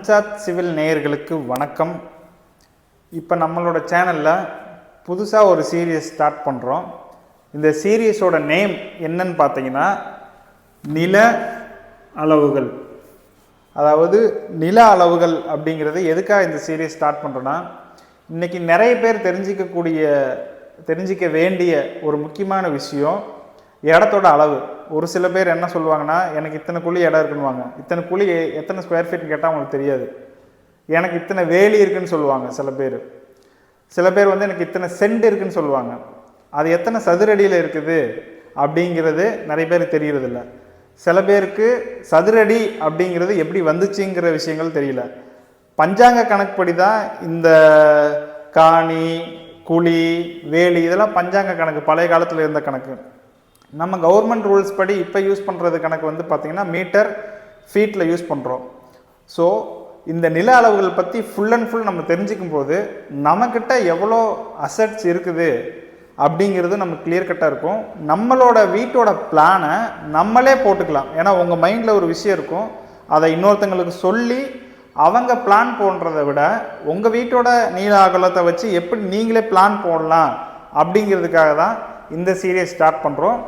பஞ்சாத் civil நேயர்களுக்கு வணக்கம். இப்போ நம்மளோட சேனலில் புதுசாக ஒரு சீரியஸ் ஸ்டார்ட் பண்ணுறோம் இந்த சீரியஸோட நேம் என்னன்னு பார்த்தீங்கன்னா நில அளவுகள். அதாவது நில அளவுகள் அப்படிங்கிறது எதுக்காக இந்த சீரியஸ் ஸ்டார்ட் பண்ணுறோன்னா இன்றைக்கி நிறைய பேர் தெரிஞ்சிக்கக்கூடிய தெரிஞ்சிக்க வேண்டிய ஒரு முக்கியமான விஷயம் இடத்தோட அளவு. ஒரு சில பேர் என்ன சொல்லுவாங்கன்னா எனக்கு இத்தனை குழி இடம் இருக்குன்னுவாங்க. இத்தனை குழி எத்தனை ஸ்கொயர் ஃபீட்னு கேட்டால் அவங்களுக்கு தெரியாது. எனக்கு இத்தனை வேலி இருக்குன்னு சொல்லுவாங்க சில பேர். சில பேர் வந்து எனக்கு இத்தனை சென்ட் இருக்குன்னு சொல்லுவாங்க. அது எத்தனை சதுரடியில் இருக்குது அப்படிங்கிறது நிறைய பேர் தெரியறதில்ல. சில பேருக்கு சதுரடி அப்படிங்கிறது எப்படி வந்துச்சுங்கிற விஷயங்கள் தெரியல. பஞ்சாங்க கணக்குப்படி தான் இந்த காணி குழி வேலி இதெல்லாம் பஞ்சாங்க கணக்கு பழைய காலத்தில் இருந்த கணக்கு. நம்ம கவர்மெண்ட் ரூல்ஸ் படி இப்போ யூஸ் பண்ணுறது கணக்கு வந்து பார்த்திங்கன்னா மீட்டர் ஃபீட்டில் யூஸ் பண்ணுறோம் ஸோ இந்த நில அளவுகள் பற்றி ஃபுல் அண்ட் ஃபுல் நம்ம தெரிஞ்சுக்கும் போது நம்மக்கிட்ட எவ்வளோ அசட்ஸ் இருக்குது அப்படிங்கிறது நமக்கு கிளியர் கட்டாக இருக்கும். நம்மளோட வீட்டோட பிளானை நம்மளே போட்டுக்கலாம். ஏன்னா உங்கள் மைண்டில் ஒரு விஷயம் இருக்கும். அதை இன்னொருத்தங்களுக்கு சொல்லி அவங்க பிளான் போடுறத விட உங்கள் வீட்டோட நீள அகலத்தை வச்சு எப்படி நீங்களே பிளான் போடலாம் அப்படிங்கிறதுக்காக தான் இந்த சீரியஸ் ஸ்டார்ட் பண்ணுறோம்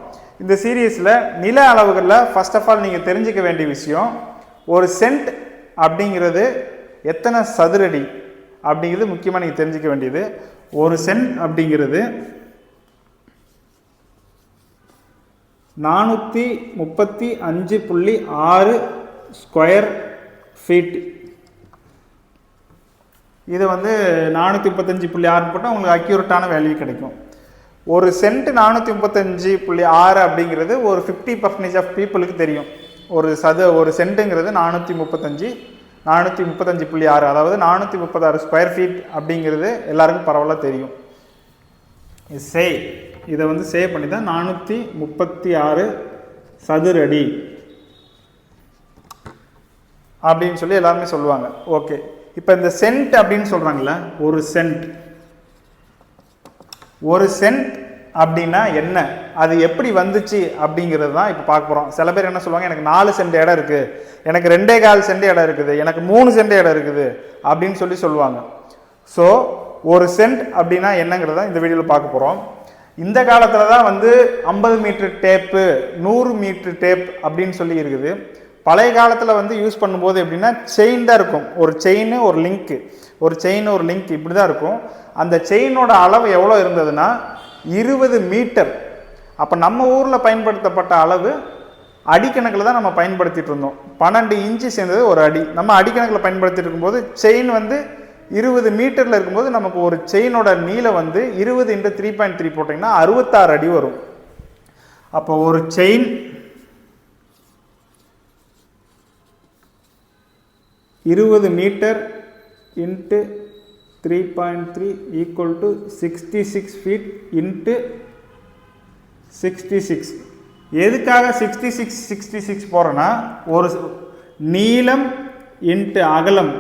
இந்த சீரியஸில் நில அளவுகளில் ஃபஸ்ட் ஆஃப் ஆல் நீங்கள் தெரிஞ்சுக்க வேண்டிய விஷயம் ஒரு சென்ட் அப்படிங்கிறது எத்தனை சதுரடி அப்படிங்கிறது முக்கியமாக நீங்கள் தெரிஞ்சுக்க வேண்டியது. ஒரு சென்ட் அப்படிங்கிறது நானூற்றி முப்பத்தி அஞ்சு புள்ளி ஆறு ஸ்கொயர் ஃபீட் இது வந்து நானூற்றி முப்பத்தஞ்சு புள்ளி ஆறு போட்டால் உங்களுக்கு அக்யூரட்டான வேல்யூ கிடைக்கும். ஒரு சென்ட் நானூற்றி முப்பத்தஞ்சு புள்ளி ஆறு அப்படிங்கிறது ஒரு ஃபிஃப்டி பர்சன்டேஜ் ஆஃப் பீப்புளுக்கு தெரியும். ஒரு சது ஒரு சென்ட்டுங்கிறது நானூற்றி முப்பத்தஞ்சு நானூற்றி முப்பத்தஞ்சு புள்ளி ஆறு அதாவது நானூற்றி முப்பத்தாறு ஸ்கொயர் ஃபீட் அப்படிங்கிறது எல்லாருக்கும் பரவாயில்ல தெரியும். சே இதை வந்து சேவ் பண்ணி தான் நானூற்றி முப்பத்தி ஆறு சதுரடி அப்படின்னு சொல்லி எல்லாருமே சொல்லுவாங்க. ஓகே இப்போ இந்த சென்ட் அப்படின்னு சொல்கிறாங்களே ஒரு சென்ட் ஒரு சென்ட் அப்படின்னா என்ன? அது எப்படி வந்துச்சு அப்படிங்கிறது தான் இப்போ பார்க்க போகிறோம் சில பேர் என்ன சொல்லுவாங்க எனக்கு நாலு சென்ட் இடம் இருக்குது எனக்கு ரெண்டே கால் சென்ட் இடம் இருக்குது. எனக்கு மூணு சென்ட் இடம் இருக்குது அப்படின்னு சொல்லி சொல்லுவாங்க. ஸோ ஒரு சென்ட் அப்படின்னா என்னங்கிறத இந்த வீடியோவில் பார்க்க போகிறோம் இந்த காலத்தில் தான் வந்து ஐம்பது மீட்ரு டேப்பு நூறு மீட்ரு டேப் அப்படின்னு சொல்லி இருக்குது. பழைய காலத்தில் வந்து யூஸ் பண்ணும்போது எப்படின்னா செயின் தான் இருக்கும். ஒரு செயின் ஒரு லிங்க்கு ஒரு செயின் ஒரு லிங்க் இப்படி தான் இருக்கும். அந்த செயினோட அளவு எவ்வளோ இருந்ததுன்னா இருபது மீட்டர் அப்போ நம்ம ஊரில் பயன்படுத்தப்பட்ட அளவு அடிக்கணக்கில் தான் நம்ம பயன்படுத்திட்டு இருந்தோம். பன்னெண்டு இன்ச்சு சேர்ந்தது ஒரு அடி. நம்ம அடிக்கணக்கில் பயன்படுத்திட்டு இருக்கும்போது செயின் வந்து இருபது மீட்டரில் இருக்கும்போது நமக்கு ஒரு செயினோட நீளம் வந்து இருபது இன்ட்டு த்ரீ பாயிண்ட் த்ரீ போட்டிங்கன்னா அறுபத்தாறு அடி வரும். அப்போ ஒரு செயின் இருபது metre into three point three equal to sixty six feet into sixty six எதுக்காக சிக்ஸ்டி சிக்ஸ் சிக்ஸ்டி சிக்ஸ் போகிறோன்னா ஒரு நீளம் இன்ட்டு அகலம்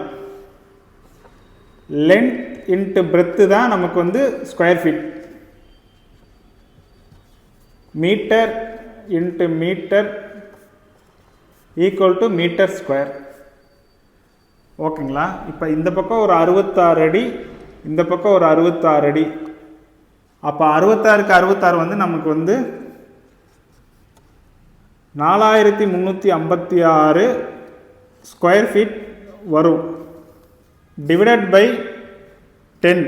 லென்த் இன்ட்டு பிரெத்து தான் நமக்கு வந்து square feet metre into metre equal to metre square ஓகேங்களா? இப்போ இந்த பக்கம் ஒரு அறுபத்தாறு அடி இந்த பக்கம் ஒரு அறுபத்தாறு அடி. அப்போ அறுபத்தாறுக்கு அறுபத்தாறு வந்து நமக்கு வந்து நாலாயிரத்தி முந்நூற்றி ஐம்பத்தி ஆறு ஸ்கொயர் ஃபீட் வரும். Divided by ten.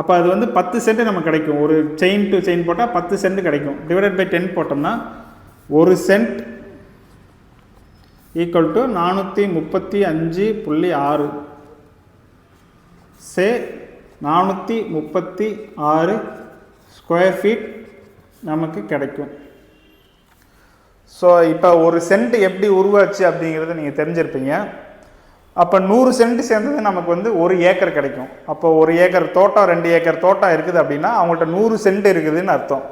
அப்போ அது வந்து பத்து சென்ட் நமக்கு கிடைக்கும். ஒரு செயின் டு செயின் போட்டால் பத்து சென்ட் கிடைக்கும். டிவைடட் பை டென் போட்டோம்னா ஒரு சென்ட் ஈக்குவல் டு நானூற்றி முப்பத்தி அஞ்சு புள்ளி ஆறு. சே நானூற்றி முப்பத்தி ஆறு ஸ்கொயர் ஃபீட் நமக்கு கிடைக்கும். ஸோ இப்போ ஒரு சென்ட் எப்படி உருவாச்சு அப்படிங்கிறத நீங்கள் தெரிஞ்சிருப்பீங்க. அப்போ நூறு சென்ட் சேர்ந்தது நமக்கு வந்து ஒரு ஏக்கர் கிடைக்கும். அப்போ ஒரு ஏக்கர் தோட்டம் ரெண்டு ஏக்கர் தோட்டம் இருக்குது அப்படின்னா அவங்கள்ட்ட நூறு சென்ட் இருக்குதுன்னு அர்த்தம்.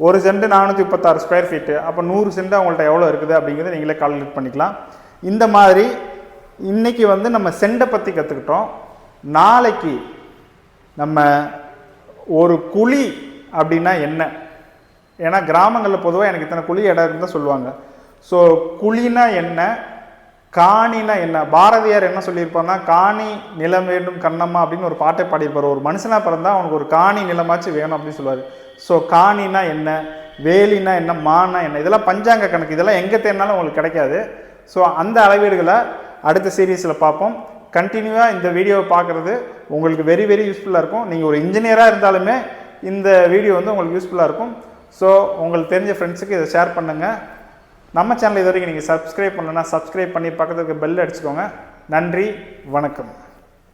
ஒரு சென்ட் நானூற்றி முப்பத்தாறு ஸ்கொயர் ஃபீட்டு அப்போ நூறு சென்ட் அவங்கள்ட்ட எவ்வளோ இருக்குது அப்படிங்கிறத நீங்களே கால்குலேட் பண்ணிக்கலாம். இந்த மாதிரி இன்னைக்கு வந்து நம்ம செண்டை பற்றி கற்றுக்கிட்டோம் நாளைக்கு நம்ம ஒரு குழி அப்படின்னா என்ன? ஏன்னா கிராமங்களில் பொதுவாக எனக்கு இத்தனை குழி இடம் இருக்குன்னு சொல்லுவாங்க. ஸோ குழினா என்ன? காணினா என்ன? பாரதியார் என்ன சொல்லியிருப்பார்னா காணி நிலம் வேண்டும் கண்ணம்மா அப்படின்னு ஒரு பாட்டை பாடியிருப்பார். ஒரு மனுஷனாக பிறந்தால் அவனுக்கு ஒரு காணி நிலமாச்சும் வேணும் அப்படின்னு சொல்லுவார். ஸோ காணினா என்ன? வேலினா என்ன? மானா என்ன? இதெல்லாம் பஞ்சாங்க கணக்கு. இதெல்லாம் எங்கே தேடினாலும் உங்களுக்கு கிடைக்காது. ஸோ அந்த அளவீடுகளை அடுத்த சீரீஸில் பார்ப்போம். கண்டினியூவாக இந்த வீடியோவை பார்க்குறது உங்களுக்கு வெரி வெரி யூஸ்ஃபுல்லாக இருக்கும். நீங்கள் ஒரு இன்ஜினியராக இருந்தாலுமே இந்த வீடியோ வந்து உங்களுக்கு யூஸ்ஃபுல்லாக இருக்கும். ஸோ உங்களுக்கு தெரிஞ்ச ஃப்ரெண்ட்ஸுக்கு இதை ஷேர் பண்ணுங்கள் நம்ம சேனல் இது வரைக்கும் நீங்கள் சப்ஸ்கிரைப் பண்ணலன்னா சப்ஸ்கிரைப் பண்ணி பக்கத்துக்கு பெல் அடிச்சுக்கோங்க. நன்றி வணக்கம்.